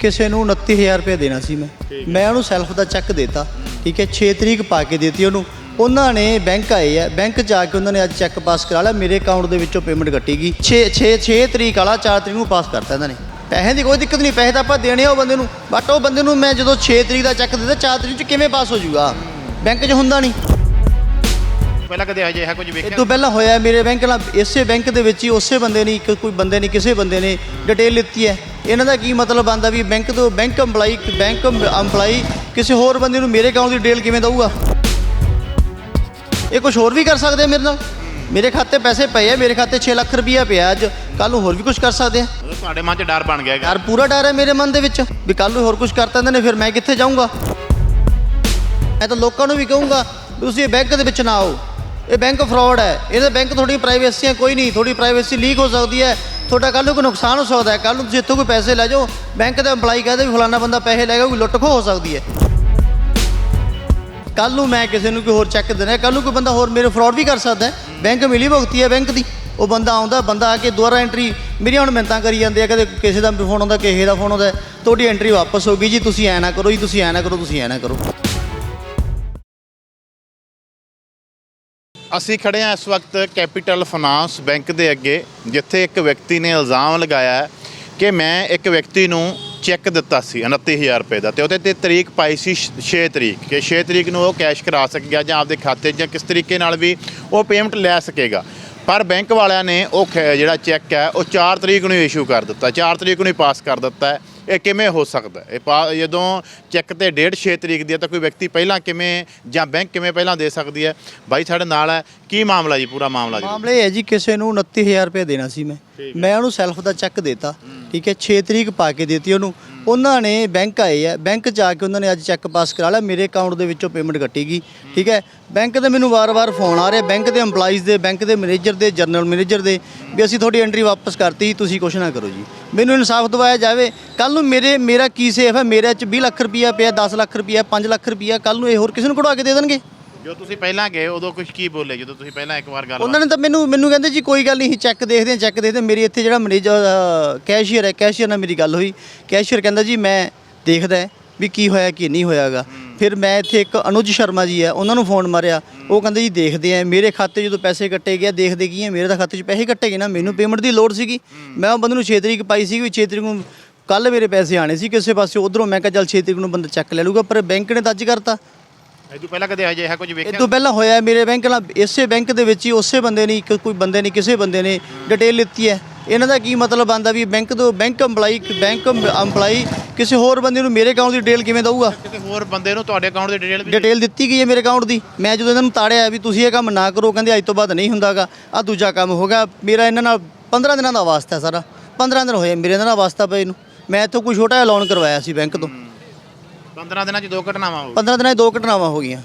ਕਿਸੇ ਨੂੰ 29000 ਰੁਪਏ ਦੇਣਾ ਸੀ ਮੈਂ। ਮੈਂ ਉਹਨੂੰ ਸੈਲਫ ਦਾ ਚੈੱਕ ਦਿੱਤਾ। ਠੀਕ ਹੈ 6 ਤਰੀਕ ਪਾ ਕੇ ਦਿੱਤੀ ਉਹਨੂੰ। ਉਹਨਾਂ ਨੇ ਬੈਂਕ ਆਏ ਆ। ਬੈਂਕ ਜਾ ਕੇ ਉਹਨਾਂ ਨੇ ਅੱਜ ਚੈੱਕ ਪਾਸ ਕਰਾ ਲਿਆ। ਮੇਰੇ ਅਕਾਊਂਟ ਦੇ ਵਿੱਚੋਂ ਪੇਮੈਂਟ ਕੱਟੀ ਗਈ। 6 6 6 ਤਰੀਕ ਵਾਲਾ 4 ਤਰੀਕ ਨੂੰ ਪਾਸ ਕਰਤਾ ਇਹਨਾਂ ਨੇ। ਪੈਸੇ ਦੀ ਕੋਈ ਦਿੱਕਤ ਨਹੀਂ। ਪੈਸੇ ਤਾਂ ਆਪਾਂ ਦੇਣੇ ਆ ਉਹ ਬੰਦੇ ਨੂੰ। ਬਟ ਉਹ ਬੰਦੇ ਨੂੰ ਮੈਂ ਜਦੋਂ 6 ਤਰੀਕ ਦਾ ਚੈੱਕ ਦਿੱਤਾ 4 ਤਰੀਕ ਚ ਕਿਵੇਂ ਪਾਸ ਹੋ ਜਾਊਗਾ? ਬੈਂਕ 'ਚ ਹੁੰਦਾ ਨਹੀਂ। ਪਹਿਲਾਂ ਕਦੇ ਅਜੇ ਇਹੋ ਕੁਝ ਇਹ ਵੇਖਿਆ ਤੋਂ ਪਹਿਲਾਂ ਹੋਇਆ ਮੇਰੇ ਬੈਂਕ ਨਾਲ ਇਸੇ ਬੈਂਕ ਦੇ ਵਿੱਚ ਹੀ ਉਸੇ ਬੰਦੇ ਨੇ ਇੱਕ ਕੋਈ ਬੰਦੇ ਨੇ ਕਿਸੇ ਬੰਦੇ ਨੇ ਡਿਟੇਲ ਲਿੱਤੀ ਹੈ। ਇਹਨਾਂ ਦਾ ਕੀ ਮਤਲਬ ਆਂਦਾ ਵੀ ਬੈਂਕ ਤੋਂ ਬੈਂਕ EMPLOYE ਬੈਂਕ EMPLOYE ਕਿਸੇ ਹੋਰ ਬੰਦੇ ਨੂੰ ਮੇਰੇ ਅਕਾਊਂਟ ਦੀ ਡਿਟੇਲ ਕਿਵੇਂ ਦਊਗਾ? ਇਹ ਕੁਝ ਹੋਰ ਵੀ ਕਰ ਸਕਦੇ ਆ ਮੇਰੇ ਨਾਲ? ਮੇਰੇ ਖਾਤੇ ਪੈਸੇ ਪਏ ਆ ਮੇਰੇ ਖਾਤੇ 6 ਲੱਖ ਰੁਪਈਆ ਪਿਆ ਅੱਜ। ਕੱਲ ਨੂੰ ਹੋਰ ਵੀ ਕੁਝ ਕਰ ਸਕਦੇ ਆ? ਤੁਹਾਡੇ ਮਨ 'ਚ ਡਰ ਬਣ ਗਿਆ ਹੈਗਾ। ਯਾਰ ਪੂਰਾ ਡਰ ਹੈ ਮੇਰੇ ਮਨ ਦੇ ਵਿੱਚ ਵੀ ਕੱਲ ਨੂੰ ਹੋਰ ਕੁਝ ਕਰਤਾ ਇਹਨਾਂ ਨੇ ਫਿਰ ਮੈਂ ਕਿੱਥੇ ਜਾਊਂਗਾ? ਮੈਂ ਤਾਂ ਲੋਕਾਂ ਨੂੰ ਵੀ ਕਹੂੰਗਾ ਵੀ ਤੁਸੀਂ ਇਹ ਬੈਂਕ ਦੇ ਵਿੱਚ ਨਾ ਆਓ। ਇਹ ਬੈਂਕ ਫਰਾਡ ਹੈ। ਇਹਦੇ ਬੈਂਕ ਤੁਹਾਡੀ ਪ੍ਰਾਈਵੇਸੀ ਹੈ, ਕੋਈ ਨਹੀਂ। ਤੁਹਾਡੀ ਪ੍ਰਾਈਵੇਸੀ ਲੀਕ ਹੋ ਸਕਦੀ ਹੈ। ਤੁਹਾਡਾ ਕੱਲ ਨੂੰ ਕੋਈ ਨੁਕਸਾਨ ਹੋ ਸਕਦਾ ਹੈ। ਕੱਲ ਨੂੰ ਤੁਸੀਂ ਇੱਥੋਂ ਕੋਈ ਪੈਸੇ ਲੈ ਜਾਓ। ਬੈਂਕ ਦੇ EMPLOYE ਕਹਦੇ ਵੀ ਫਲਾਣਾ ਬੰਦਾ ਪੈਸੇ ਲੈ ਗਿਆ, ਕੋਈ ਲੁੱਟ ਖੋ ਹੋ ਸਕਦੀ ਹੈ। ਕੱਲ ਨੂੰ ਮੈਂ ਕਿਸੇ ਨੂੰ ਕੋਈ ਹੋਰ ਚੈੱਕ ਦੇਣਾ ਕੱਲ ਨੂੰ ਕੋਈ ਬੰਦਾ ਹੋਰ ਮੇਰੇ ਫਰਾਡ ਵੀ ਕਰ ਸਕਦਾ ਹੈ। ਬੈਂਕ ਮਿਲੀ ਭੁਗਤੀ ਹੈ ਬੈਂਕ ਦੀ। ਉਹ ਬੰਦਾ ਆਉਂਦਾ, ਬੰਦਾ ਆ ਕੇ ਦੁਬਾਰਾ ਐਂਟਰੀ ਮੇਰੀਆਂ ਹੁਣ ਮਿੰਤਾਂ ਕਰੀ ਜਾਂਦੇ ਆ, ਕਦੇ ਕਿਸੇ ਦਾ ਫੋਨ ਆਉਂਦਾ, ਕਿਸੇ ਦਾ ਫੋਨ ਆਉਂਦਾ ਤੁਹਾਡੀ ਐਂਟਰੀ ਵਾਪਸ ਹੋ ਗਈ ਜੀ, ਤੁਸੀਂ ਐ ਨਾ ਕਰੋ ਜੀ, ਤੁਸੀਂ ਐ ਨਾ ਕਰੋ, ਤੁਸੀਂ ਐ ਨਾ ਕਰੋ। ਅਸੀਂ ਖੜੇ ਹਾਂ ਇਸ ਵਕਤ ਕੈਪੀਟਲ ਫਾਈਨਾਂਸ ਬੈਂਕ ਦੇ ਅੱਗੇ, ਜਿੱਥੇ ਇੱਕ ਵਿਅਕਤੀ ਨੇ ਇਲਜ਼ਾਮ ਲਗਾਇਆ ਹੈ ਕਿ ਮੈਂ ਇੱਕ ਵਿਅਕਤੀ ਨੂੰ ਚੈੱਕ ਦਿੱਤਾ ਸੀ 29000 ਰੁਪਏ ਦਾ। ਤੇ ਉਹਦੇ ਤੇ ਤਰੀਕ ਪਾਈ ਸੀ 6 ਤਰੀਕ, ਕਿ 6 ਤਰੀਕ ਨੂੰ ਉਹ ਕੈਸ਼ ਕਰਾ ਸਕੇਗਾ ਜਾਂ ਆਪਦੇ ਖਾਤੇ 'ਚ ਜਾਂ ਕਿਸ ਤਰੀਕੇ ਨਾਲ ਵੀ ਉਹ ਪੇਮੈਂਟ ਲੈ ਸਕੇਗਾ। ਪਰ ਬੈਂਕ ਵਾਲਿਆਂ ਨੇ ਉਹ ਖ- ਜਿਹੜਾ ਚੈੱਕ ਹੈ, ਉਹ 4 ਤਰੀਕ ਨੂੰ ਇਸ਼ੂ ਕਰ ਦਿੱਤਾ 4 ਤਰੀਕ ਨੂੰ ਹੀ ਪਾਸ ਕਰ ਦਿੱਤਾ ਇਹ ਕਿਵੇਂ ਹੋ ਸਕਦਾ? ਇਹ ਪਾ- ਜਦੋਂ ਚੈੱਕ ਤੇ ਡੇਟ 6 ਤਰੀਕ ਦੀ ਹੈ ਤਾਂ ਕੋਈ ਵਿਅਕਤੀ ਪਹਿਲਾਂ ਕਿਵੇਂ ਜਾਂ ਬੈਂਕ ਕਿਵੇਂ ਪਹਿਲਾਂ ਦੇ ਸਕਦੀ ਹੈ? ਬਾਈ ਸਾਡੇ ਨਾਲ ਹੈ। ਕੀ ਮਾਮਲਾ ਜੀ ਪੂਰਾ ਮਾਮਲਾ ਜੀ? ਮਾਮਲਾ ਇਹ ਹੈ ਜੀ ਕਿਸੇ ਨੂੰ 29000 ਰੁਪਏ ਦੇਣਾ ਸੀ ਮੈਂ। ਮੈਂ ਉਹਨੂੰ ਸੈਲਫ ਦਾ ਚੈੱਕ ਦਿੱਤਾ। ਠੀਕ ਹੈ 6 ਤਰੀਕ ਪਾ ਕੇ ਦਿੱਤੀ ਉਹਨੂੰ। ਉਹਨਾਂ ਨੇ ਬੈਂਕ ਆਏ ਆ, ਬੈਂਕ 'ਚ ਆ ਕੇ ਉਹਨਾਂ ਨੇ ਅੱਜ ਚੈੱਕ ਪਾਸ ਕਰਾ ਲਿਆ, ਮੇਰੇ ਅਕਾਊਂਟ ਦੇ ਵਿੱਚੋਂ ਪੇਮੈਂਟ ਕੱਟੀ ਗਈ, ਠੀਕ ਹੈ। ਬੈਂਕ ਦੇ ਮੈਨੂੰ ਵਾਰ-ਵਾਰ ਫੋਨ ਆ ਰਿਹਾ, ਬੈਂਕ ਦੇ EMPLOYEES ਦੇ, ਬੈਂਕ ਦੇ ਮੈਨੇਜਰ ਦੇ ਜਨਰਲ ਮੈਨੇਜਰ ਦੇ, ਵੀ ਅਸੀਂ ਤੁਹਾਡੀ ਐਂਟਰੀ ਵਾਪਸ ਕਰਤੀ, ਤੁਸੀਂ ਕੁਛ ਨਾ ਕਰੋ ਜੀ। ਮੈਨੂੰ ਇਨਸਾਫ ਦਿਵਾਇਆ ਜਾਵੇ ਕੱਲ ਨੂੰ ਮੇਰੇ, ਮੇਰਾ ਕੀ ਸੇਫ ਹੈ? ਮੇਰੇ 'ਚ 20 ਲੱਖ ਰੁਪਈਆ ਪਿਆ 10 ਲੱਖ ਰੁਪਈਆ 5 ਲੱਖ ਰੁਪਈਆ ਕੱਲ ਨੂੰ ਇਹ ਹੋਰ ਕਿਸੇ ਨੂੰ ਕਢਵਾ ਕੇ ਦੇ ਦੇਣਗੇ? ਜੋ ਤੁਸੀਂ ਪਹਿਲਾਂ ਗਏ ਉਦੋਂ ਕੁਝ ਕੀ ਬੋਲੇ? ਜਦੋਂ ਤੁਸੀਂ ਪਹਿਲਾਂ ਇੱਕ ਵਾਰ ਗੱਲ ਉਹਨਾਂ ਨੇ ਤਾਂ ਮੈਨੂੰ ਮੈਨੂੰ ਕਹਿੰਦੇ ਜੀ ਕੋਈ ਗੱਲ ਨਹੀਂ ਚੈੱਕ ਦੇਖਦੇ ਹਾਂ ਚੈੱਕ ਦੇਖਦੇ ਹਾਂ। ਮੇਰੀ ਇੱਥੇ ਜਿਹੜਾ ਮੈਨੇਜਰ ਕੈਸ਼ੀਅਰ ਹੈ ਕੈਸ਼ੀਅਰ ਨਾਲ ਮੇਰੀ ਗੱਲ ਹੋਈ। ਕੈਸ਼ੀਅਰ ਕਹਿੰਦਾ ਜੀ ਮੈਂ ਦੇਖਦਾ ਹੈ ਵੀ ਕੀ ਹੋਇਆ ਕੀ ਨਹੀਂ ਹੋਇਆਗਾ। ਫਿਰ ਮੈਂ ਇੱਥੇ ਇੱਕ ਅਨੁਜ ਸ਼ਰਮਾ ਜੀ ਹੈ ਉਹਨਾਂ ਨੂੰ ਫੋਨ ਮਾਰਿਆ। ਉਹ ਕਹਿੰਦੇ ਜੀ ਦੇਖਦੇ ਆ ਮੇਰੇ ਖਾਤੇ 'ਚ ਜਦੋਂ ਪੈਸੇ ਕੱਟੇ ਗਿਆ ਦੇਖਦੇ ਕੀ ਹੈ? ਮੇਰੇ ਤਾਂ ਖਾਤੇ 'ਚ ਪੈਸੇ ਕੱਟੇ ਗਏ ਨਾ ਮੈਨੂੰ ਪੇਮੈਂਟ ਦੀ ਲੋੜ ਸੀਗੀ। ਮੈਂ ਉਹ ਬੰਦੇ ਨੂੰ 6 ਤਰੀਕ ਪਾਈ ਸੀ ਵੀ 6 ਤਰੀਕ ਨੂੰ ਕੱਲ ਮੇਰੇ ਪੈਸੇ ਆਣੇ ਸੀ ਕਿਸੇ ਪਾਸੇ। ਉਧਰੋਂ ਮੈਂ ਕਿਹਾ ਚੱਲ 6 ਤਰੀਕ ਨੂੰ ਬੰਦਾ ਚੱਕ ਲੈ ਲੂਗਾ ਪਰ ਬੈਂਕ ਨੇ ਤਾਂ ਅੱਜ ਕਰਤਾ। ਇਹ ਤੋਂ ਪਹਿਲਾਂ ਕਦੇ ਅਜੇ ਇਹੋ ਕੁਝ ਇਹ ਵੇਖਿਆ? ਤੋਂ ਪਹਿਲਾਂ ਹੋਇਆ ਮੇਰੇ ਬੈਂਕ ਨਾਲ ਇਸੇ ਬੈਂਕ ਦੇ ਵਿੱਚ ਹੀ ਉਸੇ ਬੰਦੇ ਨੇ ਇੱਕ ਕੋਈ ਬੰਦੇ ਨੇ ਕਿਸੇ ਬੰਦੇ ਨੇ ਡਿਟੇਲ ਲਿੱਤੀ ਹੈ। ਇਹਨਾਂ ਦਾ ਕੀ ਮਤਲਬ ਆਂਦਾ ਵੀ ਬੈਂਕ ਤੋਂ ਬੈਂਕ EMPLOYE ਬੈਂਕ EMPLOYE ਕਿਸੇ ਹੋਰ ਬੰਦੇ ਨੂੰ ਮੇਰੇ ਅਕਾਊਂਟ ਦੀ ਡਿਟੇਲ ਕਿਵੇਂ ਦਊਗਾ? ਕਿਸੇ ਹੋਰ ਬੰਦੇ ਨੂੰ ਤੁਹਾਡੇ ਅਕਾਊਂਟ ਦੀ ਡਿਟੇਲ ਵੀ ਡਿਟੇਲ ਦਿੱਤੀ ਗਈ ਹੈ ਮੇਰੇ ਅਕਾਊਂਟ ਦੀ। ਮੈਂ ਜਦੋਂ ਇਹਨਾਂ ਨੂੰ ਤਾੜਿਆ ਵੀ ਤੁਸੀਂ ਇਹ ਕੰਮ ਨਾ ਕਰੋ ਕਹਿੰਦੇ ਅੱਜ ਤੋਂ ਬਾਅਦ ਨਹੀਂ ਹੁੰਦਾਗਾ। ਆ ਦੂਜਾ ਕੰਮ ਹੋ ਗਿਆ। ਮੇਰਾ ਇਹਨਾਂ ਨਾਲ 15 ਦਿਨਾਂ ਦਾ ਵਾਸਤਾ ਹੈ ਸਾਰਾ। 15 ਦਿਨ ਹੋਏ ਮੇਰੇ ਨਾਲ ਵਾਸਤਾ ਪਏ ਨੂੰ। ਮੈਂ ਇੱਥੋਂ ਕੋਈ ਛੋਟਾ ਜਿਹਾ ਲੋਨ ਕਰਵਾਇਆ ਸੀ ਬੈਂਕ ਤੋਂ। 15 ਦਿਨਾਂ 'ਚ ਦੋ ਘਟਨਾਵਾਂ ਹੋ 15 ਦਿਨਾਂ 'ਚ ਦੋ ਘਟਨਾਵਾਂ ਹੋ ਗਈਆਂ।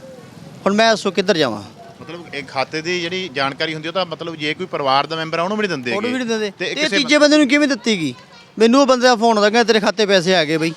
ਹੁਣ ਮੈਂ ਦੱਸੋ ਕਿੱਧਰ ਜਾਵਾਂ? ਮਤਲਬ ਇਹ ਖਾਤੇ ਦੀ ਜਿਹੜੀ ਜਾਣਕਾਰੀ ਹੁੰਦੀ ਉਹ ਤਾਂ ਮਤਲਬ ਜੇ ਕੋਈ ਪਰਿਵਾਰ ਦਾ ਮੈਂਬਰ ਆ ਉਹਨੂੰ ਵੀ ਨਹੀਂ ਦਿੰਦੇ ਉਹਨੂੰ ਵੀ। ਨਹੀਂ ਦਿੰਦੇ। ਤੇ ਇਹ ਤੀਜੇ ਬੰਦੇ ਨੂੰ ਕਿਵੇਂ ਦਿੱਤੀ ਗਈ ਮੈਨੂੰ ਉਹ ਬੰਦੇ ਦਾ ਫੋਨ ਆਉਂਦਾ ਕਹਿੰਦਾ ਤੇਰੇ ਖਾਤੇ ਪੈਸੇ ਆ ਗਏ ਬਈ।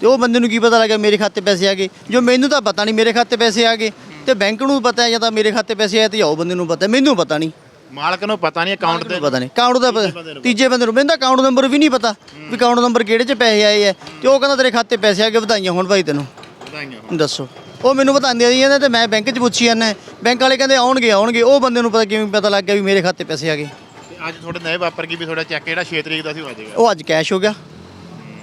ਤੇ ਉਹ ਬੰਦੇ ਨੂੰ ਕੀ ਪਤਾ ਲੱਗਿਆ ਮੇਰੇ ਖਾਤੇ ਪੈਸੇ ਆ ਗਏ? ਜੋ ਮੈਨੂੰ ਤਾਂ ਪਤਾ ਨਹੀਂ ਮੇਰੇ ਖਾਤੇ ਪੈਸੇ ਆ ਗਏ। ਤੇ ਬੈਂਕ ਨੂੰ ਪਤਾ ਜਾਂ ਤਾਂ ਮੇਰੇ ਖਾਤੇ ਪੈਸੇ ਆਏ ਤੇ ਉਹ ਬੰਦੇ ਨੂੰ ਪਤਾ ਮੈਨੂੰ ਪਤਾ ਨਹੀਂ। ਮਾਲਕ ਨੂੰ ਪਤਾ ਨਹੀਂ ਅਕਾਊਂਟ ਤੇ ਪਤਾ ਨਹੀਂ। ਅਕਾਊਂਟ ਦਾ ਪਤਾ- ਤੀਜੇ ਬੰਦੇ ਨੂੰ ਮੈਨੂੰ ਅਕਾਊਂਟ ਨੰਬਰ ਵੀ ਨਹੀਂ ਪਤਾ ਵੀ ਅਕਾਊਂਟ ਨੰਬਰ ਕਿਹੜੇ 'ਚ ਪੈਸੇ ਆਏ ਆ। ਤੇ ਉਹ ਕਹਿੰਦਾ ਤੇਰੇ ਖਾਤੇ ਪੈਸੇ ਆ ਗਏ ਵਧਾਈਆਂ ਹੁਣ ਭਾਈ ਤੈਨੂੰ। ਵਧਾਈਆਂ ਦੱਸੋ। ਉਹ ਮੈਨੂੰ ਬਤਾਉਂਦੇ ਨਹੀਂ ਜਾਂਦੇ ਤੇ ਮੈਂ ਬੈਂਕ 'ਚ ਪੁੱਛੀ ਜਾਂਦਾ। ਬੈਂਕ ਵਾਲੇ ਕਹਿੰਦੇ ਆਉਣਗੇ ਆਉਣਗੇ। ਉਹ ਬੰਦੇ ਨੂੰ ਪਤਾ ਕਿਵੇਂ ਪਤਾ ਲੱਗ ਗਿਆ ਵੀ ਮੇਰੇ ਖਾਤੇ ਪੈਸੇ ਆ ਗਏ। ਤੇ ਅੱਜ ਤੁਹਾਡੇ ਨਵੇਂ ਵਾਪਰ ਗਈ ਵੀ ਤੁਹਾਡਾ ਚੈੱਕ ਜਿਹੜਾ 6 ਤਰੀਕ ਦਾ ਸੀ ਉਹ ਉਹ ਅੱਜ ਕੈਸ਼ ਹੋ ਗਿਆ।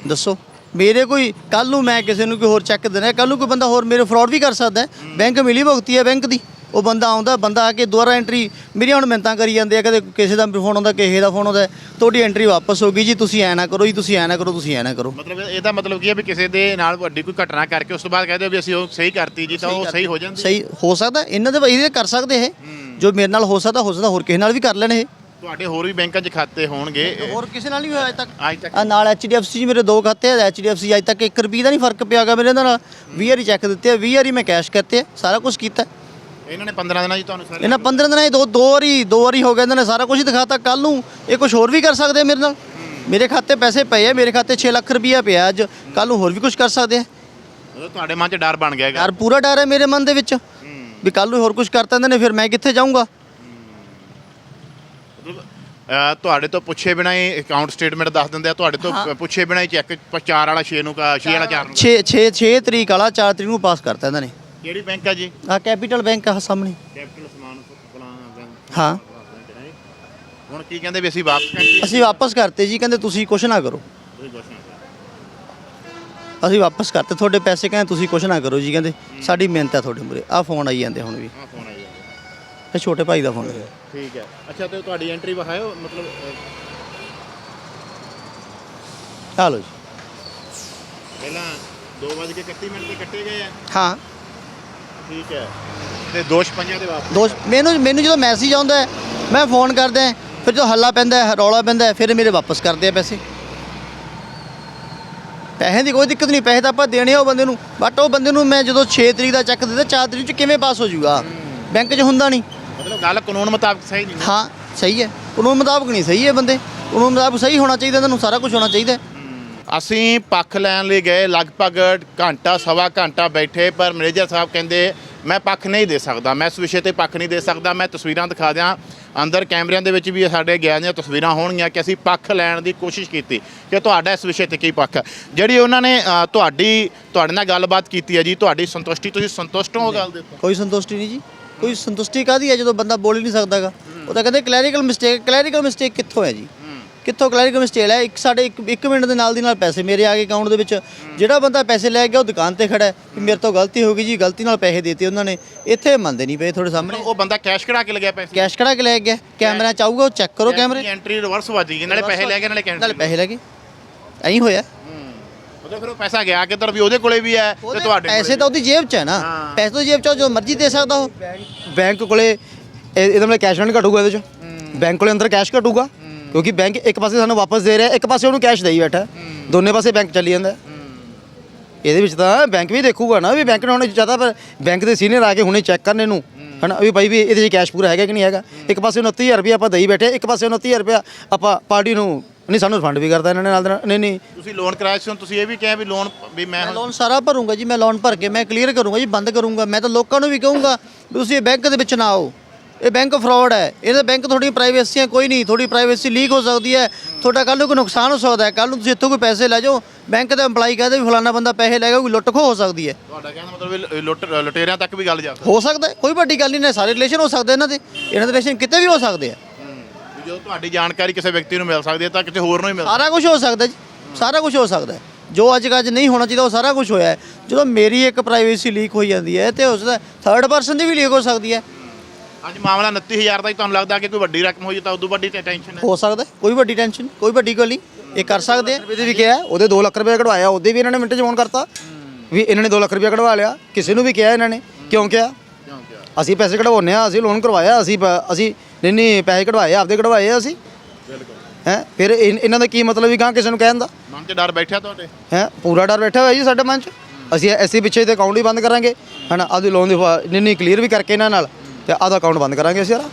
ਦੱਸੋ। ਮੇਰੇ ਕੋਈ ਕੱਲ ਨੂੰ ਮੈਂ ਕਿਸੇ ਨੂੰ ਕੋਈ ਹੋਰ ਚੈੱਕ ਦੇਣਾ ਕੱਲ ਨੂੰ ਕੋਈ ਬੰਦਾ ਹੋਰ ਮੇਰੇ ਫਰਾਡ ਵੀ ਕਰ ਸਕਦਾ। ਬੈਂਕ ਮਿਲੀ ਭੁਗਤੀ ਹੈ ਬੈਂਕ ਦੀ। ਉਹ ਬੰਦਾ ਆਉਂਦਾ ਬੰਦਾ ਆ ਕੇ ਦੁਬਾਰਾ ਐਂਟਰੀ ਮੇਰੀ ਹੁਣ ਮਿੰਤਾਂ ਕਰੀ ਜਾਂਦੇ ਆ ਕਦੇ ਕਿਸੇ ਦਾ ਫੋਨ ਆਉਂਦਾ ਕਿਸੇ ਦਾ ਫੋਨ ਆਉਂਦਾ ਤੁਹਾਡੀ ਐਂਟਰੀ ਵਾਪਸ ਹੋ ਗਈ ਜੀ ਤੁਸੀਂ ਐ ਨਾ ਕਰੋ ਜੀ ਤੁਸੀਂ ਐ ਨਾ ਕਰੋ ਤੁਸੀਂ ਐ ਨਾ ਕਰੋ। ਮਤਲਬ ਇਹਦਾ ਮਤਲਬ ਕੀ ਹੈ ਵੀ ਕਿਸੇ ਦੇ ਨਾਲ ਵੱਡੀ ਕੋਈ ਘਟਨਾ ਕਰਕੇ ਉਸ ਤੋਂ ਬਾਅਦ ਕਹਦੇ ਵੀ ਅਸੀਂ ਉਹ ਸਹੀ ਕਰਤੀ ਜੀ ਤਾਂ ਉਹ ਸਹੀ ਹੋ ਜਾਂਦੀ ਸਹੀ ਹੋ ਸਕਦਾ ਇਹਨਾਂ ਦੇ ਇਹਦੇ ਕਰ ਸਕਦੇ ਇਹ। ਜੋ ਮੇਰੇ ਨਾਲ ਹੋ ਸਕਦਾ ਹੋ ਸਕਦਾ ਹੋਰ ਕਿਸੇ ਨਾਲ ਵੀ ਕਰ ਲੈਣ ਇਹ। ਤੁਹਾਡੇ ਹੋਰ ਵੀ ਬੈਂਕਾਂ 'ਚ ਖਾਤੇ ਹੋਣਗੇ। ਹੋਰ ਕਿਸੇ ਨਾਲ ਨਹੀਂ ਹੋਇਆ ਅਜੇ ਤੱਕ। ਅੱਜ ਤੱਕ ਆ ਨਾਲ HDFC 'ਚ ਮੇਰੇ ਦੋ ਖਾਤੇ ਆ HDFC ਅੱਜ ਤੱਕ 1 ਰੁਪਏ ਦਾ ਨਹੀਂ ਫ਼ਰਕ ਪਿਆਗਾ ਮੇਰੇ ਨਾਲ। 20 ਵਾਰੀ ਚੈੱਕ ਦਿੱਤੇ ਆ 20 ਵਾਰੀ ਮੈਂ ਕੈਸ਼ ਕਰਤੇ ਸਾਰਾ ਕੁਝ ਕੀਤਾ। ਇਹਨਾਂ ਨੇ 15 ਦਿਨਾਂ 'ਚ ਤੁਹਾਨੂੰ ਸਾਰੇ ਇਹਨਾਂ 15 ਦਿਨਾਂ 'ਚ ਦੋ ਦੋ ਵਾਰੀ ਦੋ ਵਾਰੀ ਹੋ ਗਿਆ ਇਹਨਾਂ ਨੇ ਸਾਰਾ ਕੁਝ ਦਿਖਾਤਾ। ਕੱਲ ਨੂੰ ਇਹ ਕੁਝ ਹੋਰ ਵੀ ਕਰ ਸਕਦੇ ਆ ਮੇਰੇ ਨਾਲ? ਮੇਰੇ ਖਾਤੇ ਪੈਸੇ ਪਏ ਆ ਮੇਰੇ ਖਾਤੇ 6 ਲੱਖ ਰੁਪਈਆ ਪਿਆ ਅੱਜ। ਕੱਲ ਨੂੰ ਹੋਰ ਵੀ ਕੁਝ ਕਰ ਸਕਦੇ ਆ? ਮਤਲਬ ਤੁਹਾਡੇ ਮਨ 'ਚ ਡਰ ਬਣ ਗਿਆ ਹੈਗਾ। ਯਾਰ ਪੂਰਾ ਡਰ ਹੈ ਮੇਰੇ ਮਨ ਦੇ ਵਿੱਚ। ਵੀ ਕੱਲ ਨੂੰ ਹੋਰ ਕੁਝ ਕਰਤਾ ਇਹਨਾਂ ਨੇ ਫਿਰ ਮੈਂ ਕਿੱਥੇ ਜਾਊਂਗਾ? ਤੁਹਾਡੇ ਤੋਂ ਪੁੱਛੇ ਬਿਨਾਂ ਹੀ ਅਕਾਊਂਟ ਸਟੇਟਮੈਂਟ ਦੱਸ ਦਿੰਦੇ ਆ ਤੁਹਾਡੇ ਤੋਂ। ਪੁੱਛੇ ਬਿਨਾਂ ਹੀ ਚੈੱਕ 4 ਵਾਲਾ 6 ਨੂੰ 6 ਵਾਲਾ 4 ਨੂੰ 6 6 6 ਤਰੀਕ ਵਾਲਾ 4 ਤਰੀਕ ਨੂੰ ਪਾਸ ਕਰਤਾ ਇਹਨਾਂ ਨੇ। ਕਿਹੜੀ ਬੈਂਕ ਆ ਜੀ? ਆ ਕੈਪੀਟਲ ਬੈਂਕ ਆ ਸਾਹਮਣੇ। ਕੈਪੀਟਲ ਸਮਾਨ ਬੈਂਕ ਹਾਂ। ਹੁਣ ਕੀ ਕਹਿੰਦੇ ਵੀ ਅਸੀਂ ਵਾਪਸ ਕਰੀਏ ਅਸੀਂ ਵਾਪਸ ਕਰਤੇ ਜੀ ਕਹਿੰਦੇ ਤੁਸੀਂ ਕੁਛ ਨਾ ਕਰੋ। ਅਸੀਂ ਵਾਪਸ ਕਰਤੇ ਤੁਹਾਡੇ ਪੈਸੇ ਕਹਿੰਦੇ ਤੁਸੀਂ ਕੁਛ ਨਾ ਕਰੋ ਜੀ ਕਹਿੰਦੇ ਸਾਡੀ ਮਿਹਨਤ ਹੈ ਤੁਹਾਡੇ ਮੂਰੇ ਆ ਫੋਨ ਆਈ ਜਾਂਦੇ ਹੁਣ ਵੀ। ਹਾਂ ਫੋਨ ਆਇਆ ਇਹ ਛੋਟੇ ਭਾਈ ਦਾ ਫੋਨ ਹੈ ਠੀਕ ਹੈ। ਅੱਛਾ ਤੇ ਤੁਹਾਡੀ ਐਂਟਰੀ ਵਿਖਾਇਓ ਮਤਲਬ ਅ, ਆ ਲਓ ਜੀ। ਪਹਿਲਾਂ 2:31 ਮਿੰਟ ਤੇ ਕੱਟੇ ਗਏ ਆ। ਹਾਂ। ਠੀਕ ਹੈ। ਤੇ ਦੋਸ਼ ਪੰਜਾਂ ਦੇ ਵਾਪਸ। ਦੋਸਤ ਮੈਨੂੰ ਮੈਨੂੰ ਜਦੋਂ ਮੈਸੇਜ ਆਉਂਦਾ ਹੈ ਮੈਂ ਫੋਨ ਕਰਦਾ ਹਾਂ, ਫਿਰ ਜਦੋਂ ਹੱਲਾ ਪੈਂਦਾ ਹੈ ਰੌਲਾ ਪੈਂਦਾ ਹੈ, ਫਿਰ ਮੇਰੇ ਵਾਪਸ ਕਰਦੇ ਆ ਪੈਸੇ। ਪੈਸੇ ਦੀ ਕੋਈ ਦਿੱਕਤ ਨਹੀਂ ਪੈਸੇ ਤਾਂ ਆਪਾਂ ਦੇਣੇ ਆ ਉਹ ਬੰਦੇ ਨੂੰ। ਬਟ ਉਹ ਬੰਦੇ ਨੂੰ ਮੈਂ ਜਦੋਂ 6 ਤਰੀਕ ਦਾ ਚੈੱਕ ਦਿੱਤਾ 4 ਤਰੀਕ ਚ ਕਿਵੇਂ ਪਾਸ ਹੋ ਜਾਊਗਾ? ਬੈਂਕ 'ਚ ਹੁੰਦਾ ਨਹੀਂ। ਮਤਲਬ ਗੱਲ ਕਾਨੂੰਨ ਮੁਤਾਬਕ ਸਹੀ ਨਹੀਂ। ਹਾਂ ਸਹੀ ਹੈ। ਕਾਨੂੰਨ ਮੁਤਾਬਕ ਨਹੀਂ ਸਹੀ ਹੈ ਬੰਦੇ। ਕਾਨੂੰਨ ਮੁਤਾਬਕ ਸਹੀ ਹੋਣਾ ਚਾਹੀਦਾ ਤੁਹਾਨੂੰ ਸਾਰਾ ਕੁਝ ਹੋਣਾ ਚਾਹੀਦਾ ਹੈ। ਅਸੀਂ ਪੱਖ ਲੈਣ ਲਈ ਗਏ ਲਗਭਗ ਘੰਟਾ ਸਵਾ ਘੰਟਾ ਬੈਠੇ ਪਰ ਮੈਨੇਜਰ ਸਾਹਿਬ ਕਹਿੰਦੇ ਮੈਂ ਪੱਖ ਨਹੀਂ ਦੇ ਸਕਦਾ ਮੈਂ ਇਸ ਵਿਸ਼ੇ ਤੇ ਪੱਖ ਨਹੀਂ ਦੇ ਸਕਦਾ ਮੈਂ ਤਸਵੀਰਾਂ ਦਿਖਾ ਦਿਆਂ। ਅੰਦਰ ਕੈਮਰਿਆਂ ਦੇ ਵਿੱਚ ਵੀ ਸਾਡੇ ਗਿਆ ਦੀਆਂ ਤਸਵੀਰਾਂ ਹੋਣਗੀਆਂ ਕਿ ਅਸੀਂ ਪੱਖ ਲੈਣ ਦੀ ਕੋਸ਼ਿਸ਼ ਕੀਤੀ ਕਿ ਤੁਹਾਡਾ ਇਸ ਵਿਸ਼ੇ ਤੇ ਕੀ ਪੱਖ ਹੈ। ਜਿਹੜੀ ਉਹਨਾਂ ਨੇ ਅ, ਤੁਹਾਡੀ ਤੁਹਾਡੇ ਨਾਲ ਗੱਲਬਾਤ ਕੀਤੀ ਹੈ ਜੀ ਤੁਹਾਡੀ ਸੰਤੁਸ਼ਟੀ ਤੁਸੀਂ ਸੰਤੁਸ਼ਟ ਹੋ ਗੱਲ ਦੇ ਉੱਤੇ ਕੋਈ ਸੰਤੁਸ਼ਟੀ ਨਹੀਂ ਜੀ। ਕੋਈ ਸੰਤੁਸ਼ਟੀ ਕਾਦੀ ਹੈ ਜਦੋਂ ਬੰਦਾ ਬੋਲ ਹੀ ਨਹੀਂ ਸਕਦਾਗਾ? ਉਹ ਤਾਂ ਕਹਿੰਦੇ ਕਲੈਰੀਕਲ ਮਿਸਟੇਕ ਕਲੈਰੀਕਲ ਮਿਸਟੇਕ ਕਿੱਥੋਂ ਹੈ ਜੀ? ਕਿੱਥੋਂ ਕਲੈਰੀਕਲ ਮਿਸਟੇਕ ਹੈ ਇੱਕ ਸਾਡੇ ਇੱਕ ਇੱਕ ਮਿੰਟ ਦੇ ਨਾਲ ਦੀ ਨਾਲ ਪੈਸੇ ਮੇਰੇ ਆ ਗਏ ਅਕਾਊਂਟ ਦੇ ਵਿੱਚ। ਜਿਹੜਾ ਬੰਦਾ ਪੈਸੇ ਲੈ ਗਿਆ ਉਹ ਦੁਕਾਨ ਤੇ ਖੜਾ ਹੈ। ਕਿ ਮੇਰੇ ਤੋਂ ਗਲਤੀ ਹੋ ਗਈ ਜੀ ਗਲਤੀ ਨਾਲ ਪੈਸੇ ਦੇਤੇ ਉਹਨਾਂ ਨੇ। ਇੱਥੇ ਮੰਨਦੇ ਨਹੀਂ ਪਏ ਤੁਹਾਡੇ ਸਾਹਮਣੇ। ਉਹ ਬੰਦਾ ਕੈਸ਼ ਕਢਾ ਕੇ ਲਗਿਆ ਪੈਸੇ। ਕੈਸ਼ ਕਢਾ ਕੇ ਲੈ ਗਿਆ। ਕੈਮਰਾ ਚਾਹੂਗਾ ਉਹ ਚੈੱਕ ਕਰੋ ਕੈਮਰੇ ਐਂਟਰੀ ਰਿਵਰਸ ਵੱਜ ਗਈ ਨਾਲੇ ਪੈਸੇ ਲੈ ਗਏ ਨਾਲੇ ਕੈਂਸਲ ਨਾਲੇ ਪੈਸੇ ਲੈ ਗਏ। ਐਂ ਹੋਇਆ। ਮਤਲਬ ਫਿਰ ਉਹ ਪੈਸਾ ਗਿਆ ਕਿੱਧਰ ਵੀ ਉਹਦੇ ਕੋਲੇ ਵੀ ਹੈ ਤੇ ਤੁਹਾਡੇ ਕੋਲੇ ਪੈਸੇ ਤਾਂ ਉਹਦੀ ਜੇਬ 'ਚ ਹੈ ਨਾ। ਪੈਸੇ ਤਾਂ ਜੇਬ 'ਚ ਜੋ ਮਰਜ਼ੀ ਦੇ ਸਕਦਾ ਉਹ। ਬੈਂਕ ਕੋਲੇ ਇਹ- ਇਹਦੇ ਨਾਲ ਕੈਸ਼ ਨਹੀਂ ਘਟੂਗਾ ਇਹਦੇ 'ਚ। ਬੈਂਕ ਕੋਲੇ ਅੰਦਰ ਕੈਸ਼ ਘਟੂਗਾ। ਕਿਉਂਕਿ ਬੈਂਕ ਇੱਕ ਪਾਸੇ ਸਾਨੂੰ ਵਾਪਸ ਦੇ ਰਿਹਾ ਇੱਕ ਪਾਸੇ ਉਹਨੂੰ ਕੈਸ਼ ਦੇਈ ਬੈਠਾ। ਦੋਨੇ ਪਾਸੇ ਬੈਂਕ ਚੱਲੀ ਜਾਂਦਾ। ਇਹਦੇ ਵਿੱਚ ਤਾਂ ਬੈਂਕ ਵੀ ਦੇਖੂਗਾ ਨਾ ਵੀ ਬੈਂਕ ਨੇ ਹੁਣ ਜ਼ਿਆਦਾ ਪਰ ਬੈਂਕ ਦੇ ਸੀਨੀਅਰ ਆ ਕੇ ਹੁਣੇ ਚੈੱਕ ਕਰਨੇ ਨੂੰ। ਹਨਾ ਵੀ ਭਾਈ ਵੀ ਇਹਦੇ 'ਚ ਕੈਸ਼ ਪੂਰਾ ਹੈਗਾ ਕਿ ਨਹੀਂ ਹੈਗਾ। ਇੱਕ ਪਾਸੇ 29000 ਰੁਪਏ ਆਪਾਂ ਦੇਈ ਬੈਠੇ ਇੱਕ ਪਾਸੇ 29000 ਰੁਪਏ ਆਪਾਂ ਪਾਰਟੀ ਨੂੰ ਨਹੀਂ ਸਾਨੂੰ ਰਿਫੰਡ ਵੀ ਕਰਦਾ ਇਹਨਾਂ ਨੇ ਨਾਲ ਨਹੀਂ ਨਹੀਂ। ਤੁਸੀਂ ਲੋਨ ਕਰਾਇਆ ਸੀ ਹੁਣ ਤੁਸੀਂ ਇਹ ਵੀ ਕਿਹਾ ਵੀ ਲੋਨ ਵੀ ਮੈਂ ਮੈਂ ਲੋਨ ਸਾਰਾ ਭਰੂੰਗਾ ਜੀ ਮੈਂ ਲੋਨ ਭਰ ਕੇ ਮੈਂ ਕਲੀਅਰ ਕਰੂੰਗਾ ਜੀ ਬੰਦ ਕਰੂੰਗਾ। ਮੈਂ ਤਾਂ ਲੋਕਾਂ ਨੂੰ ਵੀ ਕਹੂੰਗਾ ਵੀ ਤੁਸੀਂ ਇਹ ਬੈਂਕ ਦੇ ਵਿੱਚ ਨਾ ਆਓ। ਇਹ ਬੈਂਕ ਫਰਾਡ ਹੈ। ਇਹਦਾ ਬੈਂਕ ਤੁਹਾਡੀ ਪ੍ਰਾਈਵੇਸੀ ਹੈ ਕੋਈ ਨਹੀਂ। ਤੁਹਾਡੀ ਪ੍ਰਾਈਵੇਸੀ ਲੀਕ ਹੋ ਸਕਦੀ ਹੈ। ਤੁਹਾਡਾ ਕੱਲ ਨੂੰ ਕੋਈ ਨੁਕਸਾਨ ਹੋ ਸਕਦਾ ਹੈ। ਕੱਲ ਨੂੰ ਤੁਸੀਂ ਇੱਥੋਂ ਕੋਈ ਪੈਸੇ ਲੈ ਜਾਓ। ਬੈਂਕ ਦਾ EMPLOYE ਕਹਦੇ ਵੀ ਫਲਾਣਾ ਬੰਦਾ ਪੈਸੇ ਲੈ ਗਿਆ ਕੋਈ ਲੁੱਟ ਖੋ ਹੋ ਸਕਦੀ ਹੈ। ਤੁਹਾਡਾ ਕਹਿਣ ਦਾ ਮਤਲਬ ਵੀ ਲੁੱਟ ਲੁਟੇਰਿਆਂ ਤੱਕ ਵੀ ਗੱਲ ਜਾ ਸਕਦੀ ਹੋ। ਸਕਦਾ ਹੈ, ਕੋਈ ਵੱਡੀ ਗੱਲ ਨਹੀਂ ਨੇ ਸਾਰੇ ਰਿਲੇਸ਼ਨ ਹੋ ਸਕਦੇ ਇਹਨਾਂ ਦੇ। ਇਹਨਾਂ ਦੇ ਰਿਲੇਸ਼ਨ ਕਿਤੇ ਵੀ ਹੋ ਸਕਦੇ ਆ। ਵੀ ਜਦੋਂ ਤੁਹਾਡੀ ਜਾਣਕਾਰੀ ਕਿਸੇ ਵਿਅਕਤੀ ਨੂੰ ਮਿਲ ਸਕਦੀ ਹੈ ਤਾਂ ਕਿਸੇ ਹੋਰ ਨੂੰ ਹੀ ਮਿਲ ਸਾਰਾ ਕੁਝ ਹੋ ਸਕਦਾ ਜੀ। ਸਾਰਾ ਕੁਝ ਹੋ ਸਕਦਾ ਹੈ। ਜੋ ਅੱਜ ਕੱਲ੍ਹ ਨਹੀਂ ਹੋਣਾ ਚਾਹੀਦਾ ਉਹ ਸਾਰਾ ਕੁਝ ਹੋਇਆ ਹੈ। ਜਦੋਂ ਮੇਰੀ ਇੱਕ ਪ੍ਰਾਈਵੇਸੀ ਲੀਕ ਹੋਈ ਜਾਂਦੀ ਹੈ ਤੇ ਉਸ ਦਾ ਥਰਡ ਪਰਸਨ ਦੀ ਵੀ ਲੀਕ ਹੋ ਸਕਦੀ ਹੈ। ਅੱਜ ਮਾਮਲਾ 29000 ਦਾ ਹੀ ਤੁਹਾਨੂੰ ਲੱਗਦਾ ਕਿ ਕੋਈ ਵੱਡੀ ਰਕਮ ਹੋਈ ਤਾਂ ਉਦੋਂ ਵੱਡੀ ਤੇ ਟੈਨਸ਼ਨ ਹੈ। ਹੋ ਸਕਦਾ ਹੈ, ਕੋਈ ਵੱਡੀ ਟੈਨਸ਼ਨ ਕੋਈ ਵੱਡੀ ਗੱਲ ਨਹੀਂ। ਇਹ ਕਰ ਸਕਦੇ ਆ। ਵੀ ਕਿਹਾ ਉਹਦੇ 2 ਲੱਖ ਰੁਪਏ ਕਢਵਾਇਆ ਉਹਦੇ ਵੀ ਇਹਨਾਂ ਨੇ ਮਿੰਟ 'ਚ ਫੋਨ ਕਰਤਾ। ਵੀ ਇਹਨਾਂ ਨੇ 2 ਲੱਖ ਰੁਪਏ ਕਢਵਾ ਲਿਆ ਕਿਸੇ ਨੂੰ ਵੀ ਕਿਹਾ ਇਹਨਾਂ ਨੇ। ਕਿਉਂ ਕਿਹਾ? ਕਿਉਂ ਕਿਹਾ? ਅਸੀਂ ਪੈਸੇ ਕਢਵਾਉਂਦੇ ਆ ਅਸੀਂ ਲੋਨ ਕਰਵਾਇਆ ਅਸੀਂ ਪ- ਅਸੀਂ ਨਹੀਂ ਨਹੀਂ ਪੈਸੇ ਕਢਵਾਏ ਆਪਦੇ ਕਢਵਾਏ ਆ ਅਸੀਂ। ਬਿਲਕੁਲ। ਹੈ ਫਿਰ ਇਨ- ਇਹਨਾਂ ਦਾ ਕੀ ਮਤਲਬ ਵੀ ਗਾਂ ਕਿਸੇ ਨੂੰ ਕਹਿਣ ਦਾ? ਮਨ 'ਚ ਡਰ ਬੈਠਿਆ ਤੁਹਾਡੇ? ਹੈ ਪੂਰਾ ਡਰ ਬੈਠਾ ਹੋਇਆ ਜੀ ਸਾਡੇ ਮਨ 'ਚ? ਅਸੀਂ ਐਸੀ ਪਿੱਛੇ ਤੇ ਅਕਾਊਂਟ ਹੀ ਬੰਦ ਕਰਾਂਗੇ। ਹਨਾ ਆਪਦੇ ਲੋਨ ਦੀ ਫਾ- ਨਹੀਂ ਨਹੀਂ ਕਲੀਅਰ ਵੀ ਕਰਕੇ ਇਹਨਾਂ ਨਾਲ। ਤੇ ਆਦਾ ਅਕਾਊਂਟ ਬੰਦ ਕਰਾਂਗੇ ਅਸੀਂ ਯਾਰ।